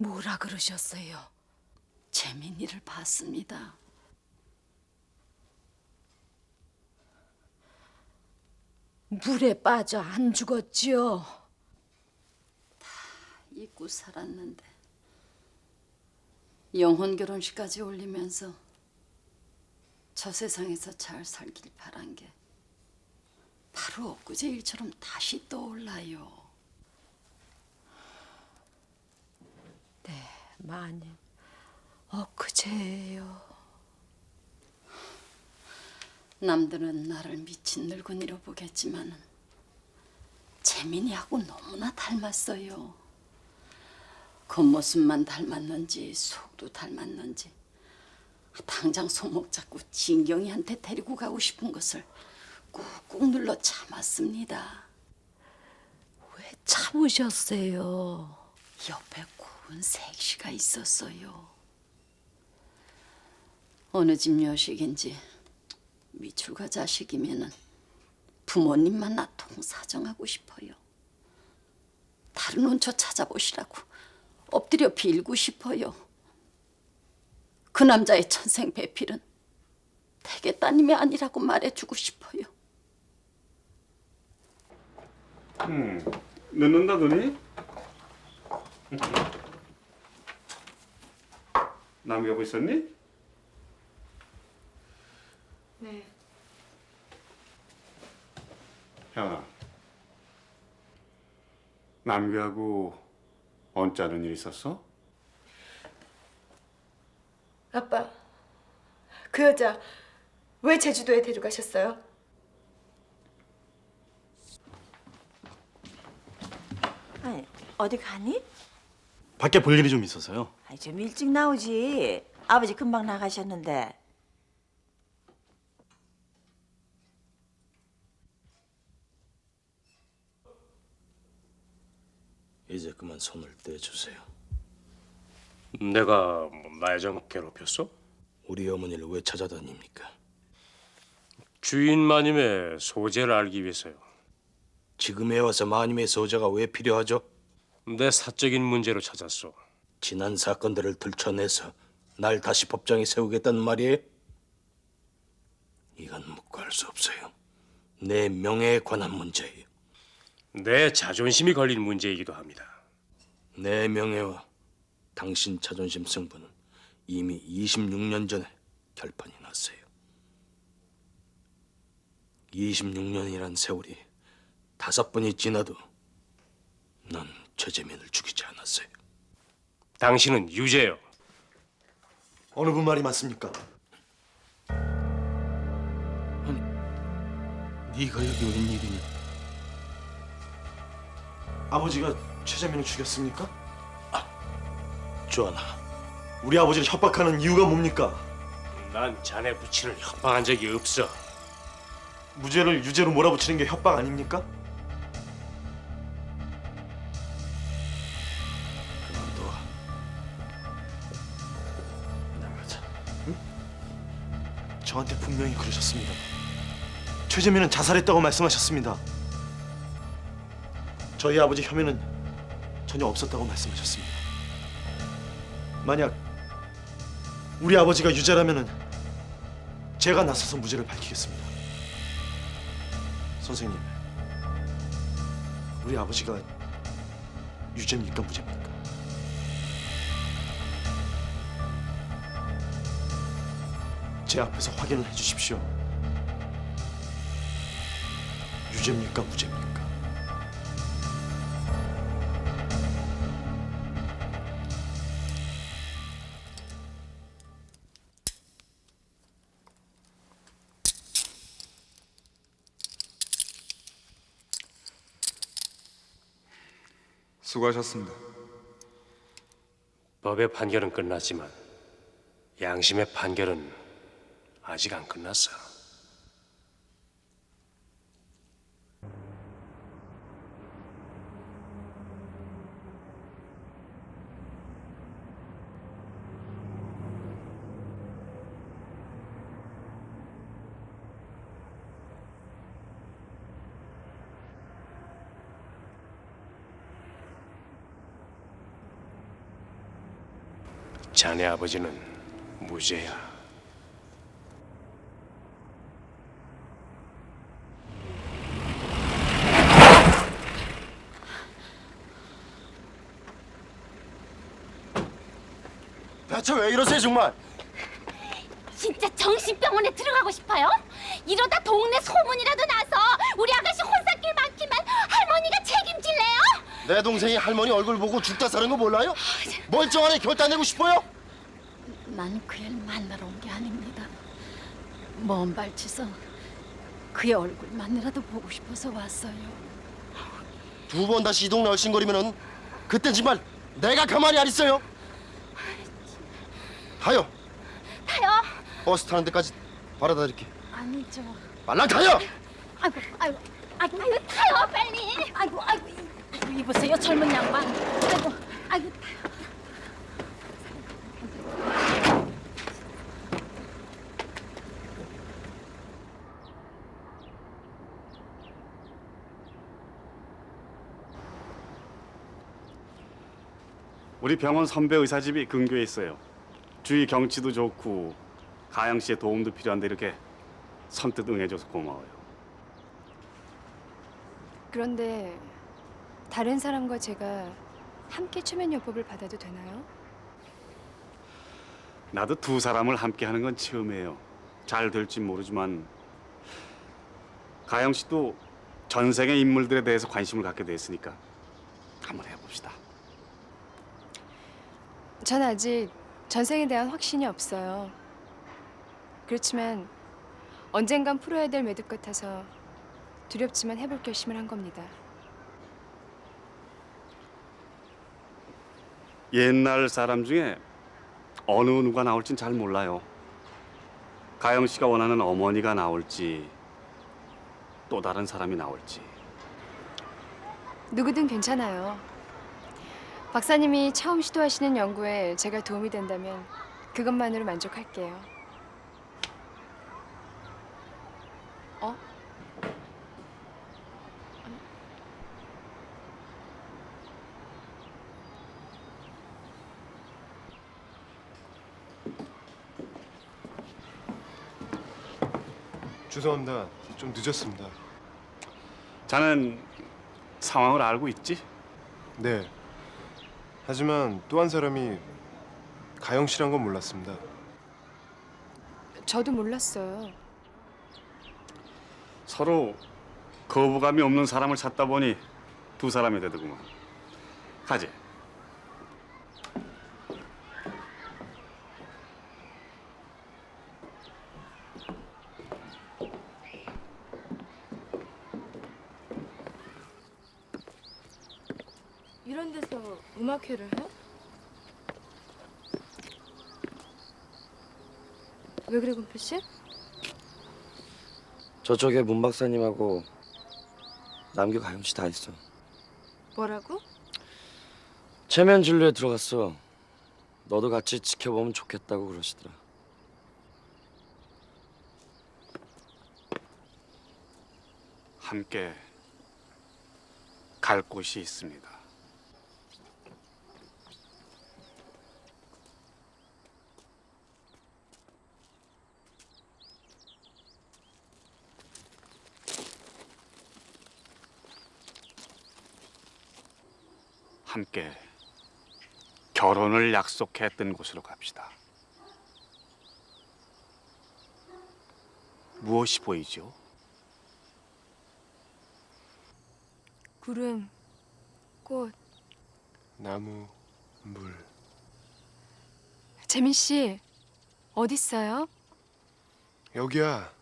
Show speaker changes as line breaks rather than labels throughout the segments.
뭐라 그러셨어요?
재민이를 봤습니다.
물에 빠져 안 죽었지요?
잊고 살았는데 영혼 결혼식까지 올리면서 저 세상에서 잘 살길 바란 게 바로 엊그제 일처럼 다시 떠올라요.
네, 마님. 엊그제예요.
남들은 나를 미친 늙은이로 보겠지만 재민이하고 너무나 닮았어요. 겉모습만 닮았는지 속도 닮았는지 당장 손목 잡고 진경이한테 데리고 가고 싶은 것을 꾹꾹 눌러 참았습니다.
왜 참으셨어요?
옆에 고운 색시가 있었어요. 어느 집 여식인지 미출가 자식이면은 부모님 만 나 통 사정하고 싶어요. 다른 온처 찾아보시라고 엎드려 빌고 싶어요. 그 남자의 천생 배필은 대개 따님이 아니라고 말해주고 싶어요.
늦는다더니? 남겨고 있었니?
네.
혜원아 남규하고 언짢은 일 있었어?
아빠, 그 여자 왜 제주도에 데려가셨어요?
아니, 어디 가니?
밖에 볼 일이 좀 있어서요.
아니, 좀 일찍 나오지. 아버지 금방 나가셨는데.
이제 그만 손을 떼주세요.
내가 뭐 나혜정 괴롭혔어?
우리 어머니를 왜 찾아다닙니까?
주인 마님의 소재를 알기 위해서요.
지금에 와서 마님의 소자가 왜 필요하죠?
내 사적인 문제로 찾았어.
지난 사건들을 들춰내서 날 다시 법정에 세우겠다는 말이에요? 이건 묵고할 수 없어요. 내 명예에 관한 문제예요.
내 자존심이 걸린 문제이기도 합니다.
내 명예와 당신 자존심 승부는 이미 26년 전에 결판이 났어요. 26년이란 세월이 다섯 번이 지나도 난 최재민을 죽이지 않았어요.
당신은 유죄요.
어느 분 말이 맞습니까?
네가 여기 웬일이냐?
아버지가 최재민을 죽였습니까?
주하나,
우리 아버지를 협박하는 이유가 뭡니까?
난 자네 부친을 협박한 적이 없어.
무죄를 유죄로 몰아붙이는 게 협박 아닙니까? 저한테 분명히 그러셨습니다. 최재민은 자살했다고 말씀하셨습니다. 저희 아버지 혐의는 전혀 없었다고 말씀하셨습니다. 만약 우리 아버지가 유죄라면은 제가 나서서 무죄를 밝히겠습니다. 선생님, 우리 아버지가 유죄입니까 무죄입니까? 제 앞에서 확인을 해주십시오. 유죄입니까 무죄입니까?
수고하셨습니다.
법의 판결은 끝났지만 양심의 판결은 아직 안 끝났어. 자네 아버지는 무죄야.
대체 왜 이러세요 정말?
진짜 정신병원에 들어가고 싶어요? 이러다 동네 소문이라도 나서 우리 아가씨 혼사길 막히면 할머니가 책임질래요?
내 동생이 할머니 얼굴 보고 죽다 사는 거 몰라요? 멀쩡하게 결단 내고 싶어요?
난 그애 만나러 온 게 아닙니다. 먼 발치서 그의 얼굴만이라도 보고 싶어서 왔어요.
두 번 다시 이 동네 얼씬거리면은 그땐 정말 내가 가만히 안 있어요. 가요.
타요.
버스 타는 데까지 바라다 드릴게.
아니죠.
말랑 타요.
아이고, 아이고, 아이고, 아이고 타요 빨리. 아이고, 아이고,
아이고, 이보세요 젊은 양반. 아이고, 아이고.
우리 병원 선배 의사집이 근교에 있어요. 주위 경치도 좋고 가영 씨의 도움도 필요한데 이렇게 선뜻 응해줘서 고마워요.
그런데 다른 사람과 제가 함께 초면 요법을 받아도 되나요?
나도 두 사람을 함께 하는 건 처음이에요. 잘 될지 모르지만 가영 씨도 전생의 인물들에 대해서 관심을 갖게 됐으니까 한번 해봅시다.
전 아직 전생에 대한 확신이 없어요. 그렇지만 언젠간 풀어야 될 매듭 같아서 두렵지만 해볼 결심을 한 겁니다.
옛날 사람 중에 어느 누가 나올진 잘 몰라요. 가영 씨가 원하는 어머니가 나올지 또 다른 사람이 나올지.
누구든 괜찮아요. 박사님이 처음 시도하시는 연구에 제가 도움이 된다면 그것만으로 만족할게요. 어?
죄송합니다. 좀 늦었습니다.
자는 상황을 알고 있지?
네. 하지만 또 한 사람이 가영 씨란 건 몰랐습니다.
저도 몰랐어요.
서로 거부감이 없는 사람을 찾다 보니 두 사람이 되더구만. 가지.
이런 데서 음악회를 해? 왜 그래, 금표 씨?
저쪽에 문 박사님하고 남규 가영 씨 다 있어.
뭐라고?
체면 진료에 들어갔어. 너도 같이 지켜보면 좋겠다고 그러시더라.
함께 갈 곳이 있습니다. 함께 결혼을 약속했던 곳으로 갑시다. 무엇이 보이죠?
구름, 꽃.
나무, 물.
재민 씨, 어디 있어요?
여기야.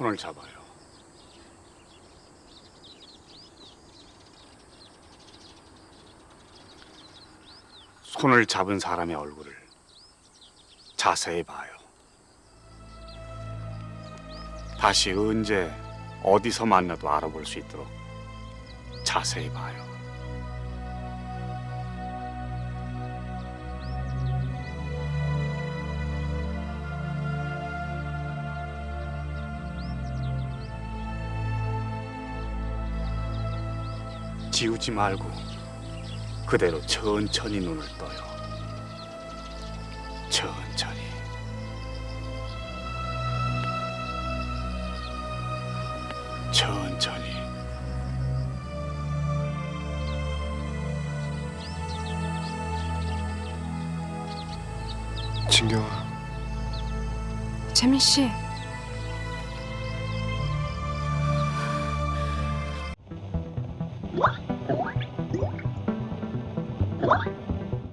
손을 잡아요. 손을 잡은 사람의 얼굴을 자세히 봐요. 다시 언제 어디서 만나도 알아볼 수 있도록 자세히 봐요. 지우지 말고 그대로 천천히 눈을 떠요. 천천히. 천천히.
진경아.
재민 씨.